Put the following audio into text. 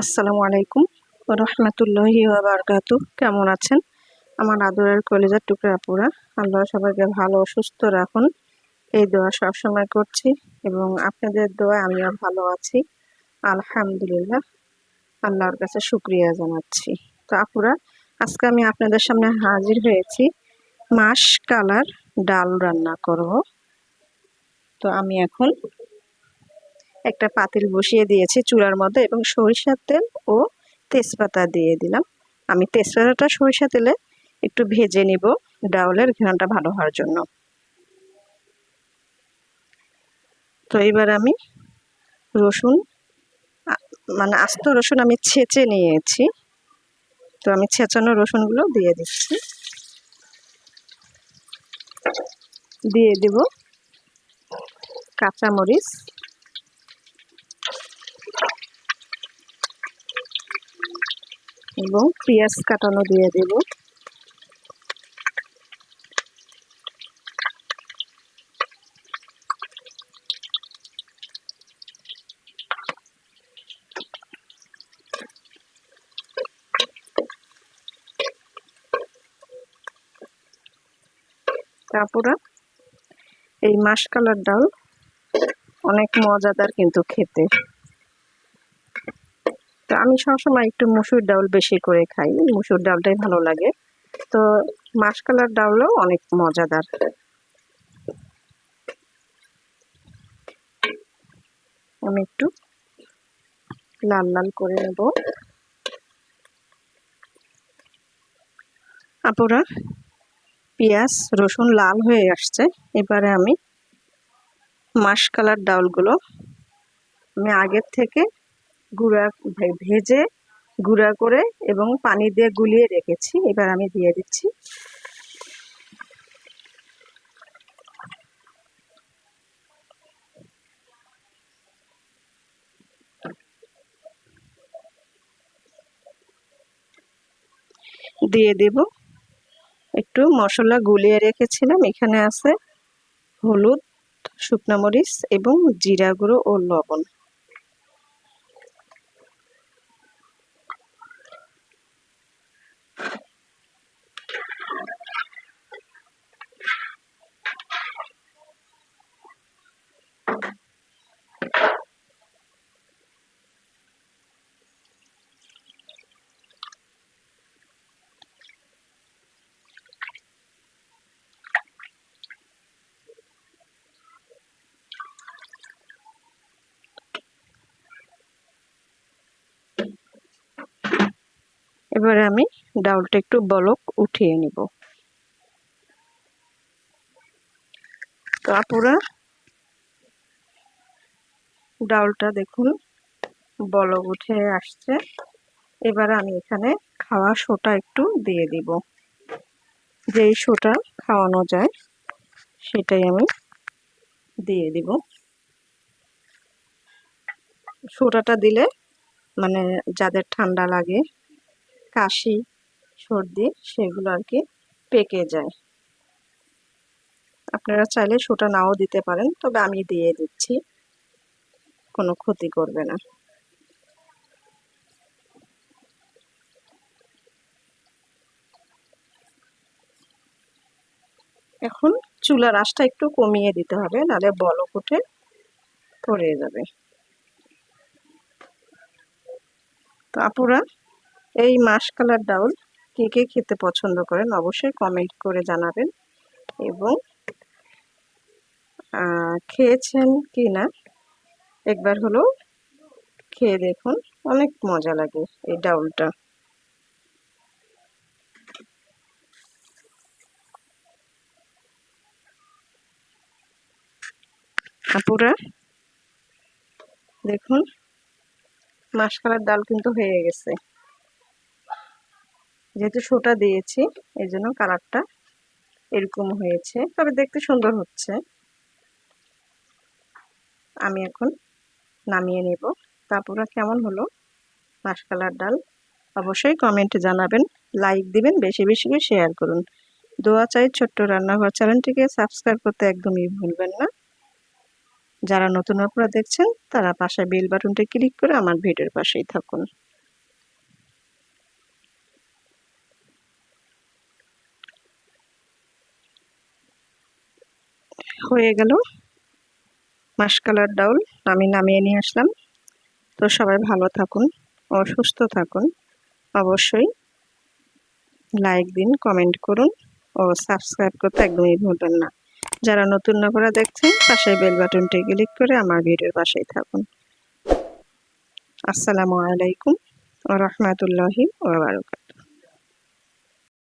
আসসালামু আলাইকুম রহমতুল্লাহি বারকাতু। কেমন আছেন? আমার আদরের কলেজার টুকরা আপুরা, আল্লাহ সবাইকে ভালো সুস্থ রাখুন। এই দোয়া সবসময় করছি এবং আপনাদের দোয়া আমিও ভালো আছি। আলহামদুলিল্লাহ, আল্লাহর কাছে শুক্রিয়া জানাচ্ছি। তো আপুরা, আজকে আমি আপনাদের সামনে হাজির হয়েছি মাস কালার ডাল রান্না করব। তো আমি এখন একটা পাতিল বসিয়ে দিয়েছি চুলার মধ্যে এবং সরিষার তেল ও তেজপাতা দিয়ে দিলাম। আমি তেজপাতাটা সরিষা তেলে একটু ভেজে নিব, ডাউলের ঘ্রাণটা ভালো হওয়ার জন্য। তো এবার আমি রসুন মানে আস্ত রসুন আমি ছেঁচে নিয়েছি। তো আমি ছেঁচানো রসুনগুলো দিয়ে দিচ্ছি। দিয়ে দেব কাঁচামরিচ এবং পেঁয়াজ কাটানো দিয়ে দেব। তারপরে এই মাসকালার ডাল অনেক মজাদার কিন্তু খেতে। তো আমি সবসময় একটু মুসুর ডাল বেশি করে খাই, মুসুর ডালটাই ভালো লাগে। তো মাসকালার ডালও অনেক মজাদার। আমি একটু লাল লাল করে নেব। আপুরা, পেঁয়াজ, রসুন লাল হয়ে আসছে। এবারে আমি মাসকালার ডাউলগুলো আমি আগের থেকে গুঁড়া ভেজে গুঁড়া করে এবং পানি দিয়ে গুলিয়ে রেখেছি। এবার আমি দিয়ে দিচ্ছি। দিয়ে দেব। একটু মশলা গুলিয়ে রেখেছিলাম। এখানে আছে হলুদ, শুকনা মরিচ এবং জিরা গুঁড়ো ও লবণ। এবারে আমি ডাউলটা একটু বলক উঠিয়ে নিব। তো ডাউলটা দেখুন, বলক উঠে আসছে। এবারে আমি এখানে খাওয়া শোটা একটু দিয়ে দিব। যেই শোটা খাওয়ানো যায়, সেটাই আমি দিয়ে দিব। সোটাটা দিলে মানে যাদের ঠান্ডা লাগে কাশি, সর্দি সেগুলো আর কি পেকে যায়। আপনারা চাইলে সোটা নাও দিতে পারেন, তবে আমি দিয়ে দিচ্ছি। কোনো ক্ষতি করবে না। এখন চুলার আঁশটা একটু কমিয়ে দিতে হবে নাহলে বলক উঠে পড়ে যাবে। তো আপুরা এই মাসকালার ডাউল কে কে খেতে পছন্দ করেন অবশ্যই কমেন্ট করে জানাবেন এবং খেয়েছেন কি না একবার হলো খেয়ে দেখুন, অনেক মজা লাগে এই ডাউলটা। আপুরা, দেখুন মাসকালার ডাল কিন্তু হয়ে গেছে। যেহেতু শোটা দিয়েছি এই জন্য কালারটা এরকম হয়েছে। তবে দেখতে সুন্দর হচ্ছে। আমি এখন নামিয়ে নেব। তারপরে কেমন হলো? মাসকালার ডাল? অবশ্যই কমেন্টে জানাবেন লাইক দিবেন, বেশি বেশি করে শেয়ার করুন। দোয়া চাই ছোট্ট রান্নাঘর চ্যানেলটিকে সাবস্ক্রাইব করতে একদমই ভুলবেন না। যারা নতুন আপনারা দেখছেন, তারা পাশে বেল বাটনটি ক্লিক করে আমার ভিডিওর পাশেই থাকুন। হয়ে গেল। মাসকালার ডাউল আমি নামিয়ে নিয়ে আসলাম। তো সবাই ভালো থাকুন ও সুস্থ থাকুন। অবশ্যই লাইক দিন, কমেন্ট করুন ও সাবস্ক্রাইব করতে একদমই ভুলবেন না। যারা নতুন নগরা দেখছেন পাশে বেল বাটনটি ক্লিক করে আমার ভিডিওর পাশেই থাকুন। আসসালামু আলাইকুম ও রহমতুল্লাহি ওবরাকাত